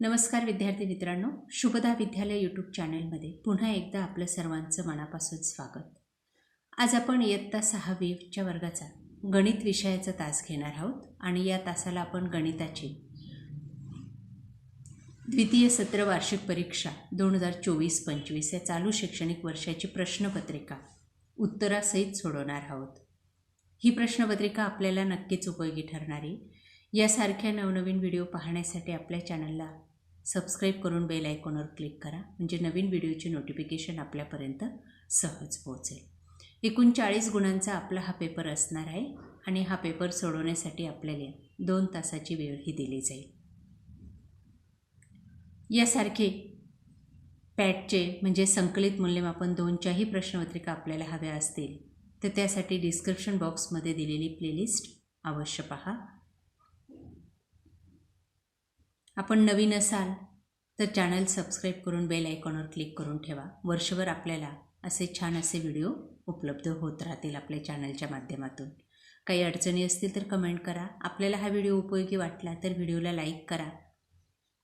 नमस्कार विद्यार्थी मित्रांनो शुभदा विद्यालय यूट्यूब चॅनलमध्ये पुन्हा एकदा आपलं सर्वांचं मनापासून स्वागत. आज आपण इयत्ता सहावीच्या वर्गाचा गणित विषयाचा तास घेणार आहोत आणि या तासाला आपण गणिताची द्वितीय सत्र वार्षिक परीक्षा दोन हजार चोवीस पंचवीस या चालू शैक्षणिक वर्षाची प्रश्नपत्रिका उत्तरासहित सोडवणार आहोत. ही प्रश्नपत्रिका आपल्याला नक्कीच उपयोगी ठरणारी. यासारख्या नवनवीन व्हिडिओ पाहण्यासाठी आपल्या चॅनलला सबस्क्राईब करून बेल आयकॉनवर क्लिक करा म्हणजे नवीन व्हिडिओचे नोटिफिकेशन आपल्यापर्यंत सहज पोहोचेल. एकूण चाळीस गुणांचा आपला हा पेपर असणार आहे आणि हा पेपर सोडवण्यासाठी आपल्याला दोन तासाची वेळही दिली जाईल. यासारखे पॅटचे म्हणजे संकलित मूल्यमापन दोनच्याही प्रश्नपत्रिका आपल्याला हव्या असतील तर त्यासाठी डिस्क्रिप्शन बॉक्समध्ये दिलेली प्लेलिस्ट अवश्य पहा. आपण नवीन असाल तर चॅनल सबस्क्राईब करून बेल आयकॉनवर क्लिक करून ठेवा. वर्षभर आपल्याला असे छान असे व्हिडिओ उपलब्ध होत राहतील आपल्या चॅनलच्या माध्यमातून. काही अडचणी असतील तर कमेंट करा. आपल्याला हा व्हिडिओ उपयोगी वाटला तर व्हिडिओला लाईक करा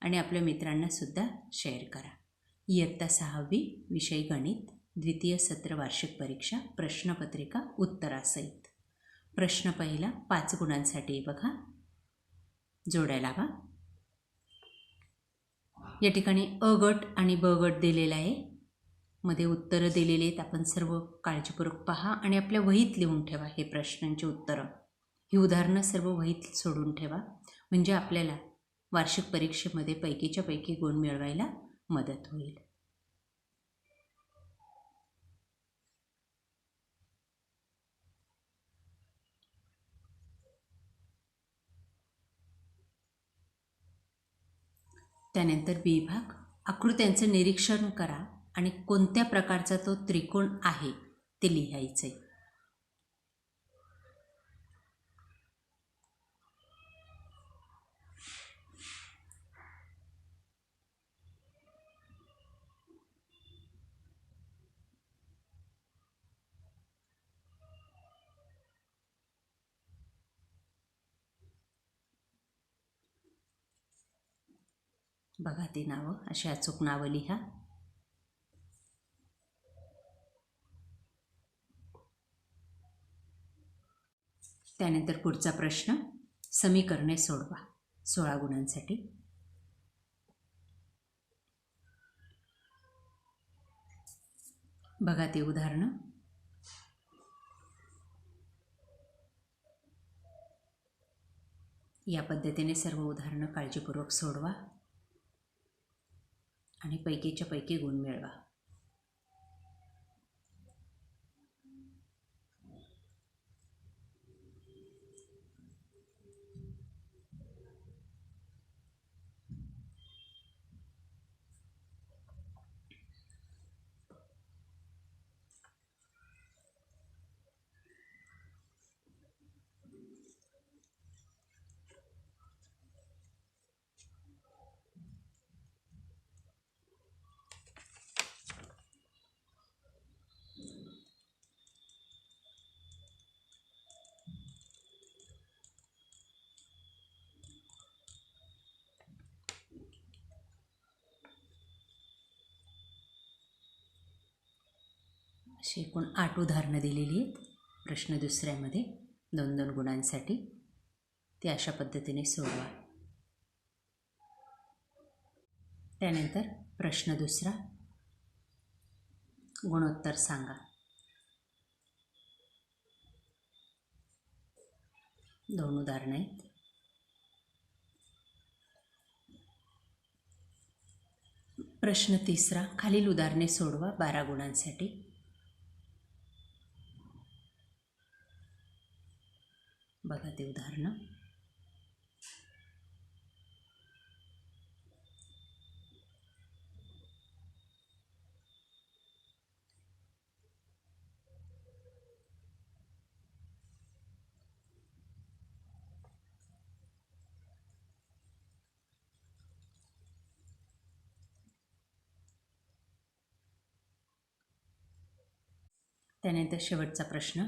आणि आपल्या मित्रांनासुद्धा शेअर करा. इयत्ता सहावी विषय गणित द्वितीय सत्र वार्षिक परीक्षा प्रश्नपत्रिका उत्तरासहित. प्रश्न पहिला पाच गुणांसाठी बघा. जोडायला हवा. या ठिकाणी अ गट आणि ब गट दिलेला आहे. मध्ये उत्तरं दिलेली आहेत. आपण सर्व काळजीपूर्वक पहा आणि आपल्या वहीत लिहून ठेवा हे प्रश्नांची उत्तरं. ही उदाहरणं सर्व वहीत सोडून ठेवा. म्हणजे आपल्याला वार्षिक परीक्षेमध्ये पैकीच्या पैकी गुण मिळवायला मदत होईल. त्यानंतर विभाग आकृत्यांचं निरीक्षण करा आणि कोणत्या प्रकारचा तो त्रिकोण आहे ते लिहायचं आहे बघा ती नावं अशी अचूक नावं लिहा. त्यानंतर पुढचा प्रश्न समीकरणे सोडवा सोळा गुणांसाठी. बघा ते उदाहरणं. या पद्धतीने सर्व उदाहरणं काळजीपूर्वक सोडवा. आणि पैकीच्या पैकी गुण मिळवा. अशी एकूण आठ उदाहरणं दिलेली आहेत. प्रश्न दुसऱ्यामध्ये दोन दोन गुणांसाठी. ते अशा पद्धतीने सोडवा. त्यानंतर प्रश्न दुसरा. गुणोत्तर सांगा. दोन उदाहरणं आहेत. प्रश्न तिसरा. खालील उदाहरणे सोडवा बारा गुणांसाठी. बघा ते उदाहरणं. त्यानंतर शेवटचा प्रश्न.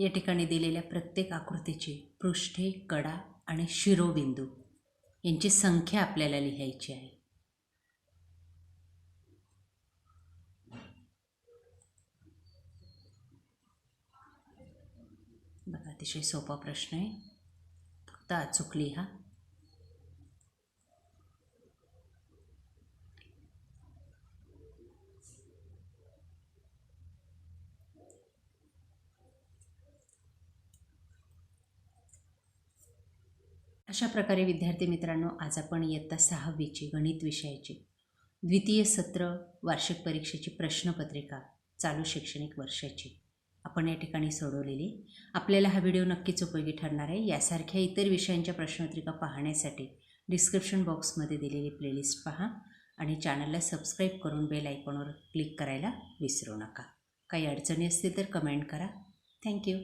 या ठिकाणी दिलेल्या प्रत्येक आकृतीची पृष्ठे कडा आणि शिरोबिंदू यांची संख्या आपल्याला लिहायची आहे. बघा अतिशय सोपा प्रश्न आहे. फक्त अचूक लिहा. अशा प्रकारे विद्यार्थी मित्रांनो आज आपण इयत्ता सहावीची गणित विषयाची द्वितीय सत्र वार्षिक परीक्षेची प्रश्नपत्रिका चालू शैक्षणिक वर्षाची आपण या ठिकाणी सोडवलेली. आपल्याला हा व्हिडिओ नक्कीच उपयोगी ठरणार आहे. यासारख्या इतर विषयांच्या प्रश्नपत्रिका पाहण्यासाठी डिस्क्रिप्शन बॉक्समध्ये दिलेली प्लेलिस्ट पहा आणि चॅनलला सबस्क्राईब करून बेल आयकॉनवर क्लिक करायला विसरू नका. काही अडचणी असतील तर कमेंट करा. थँक्यू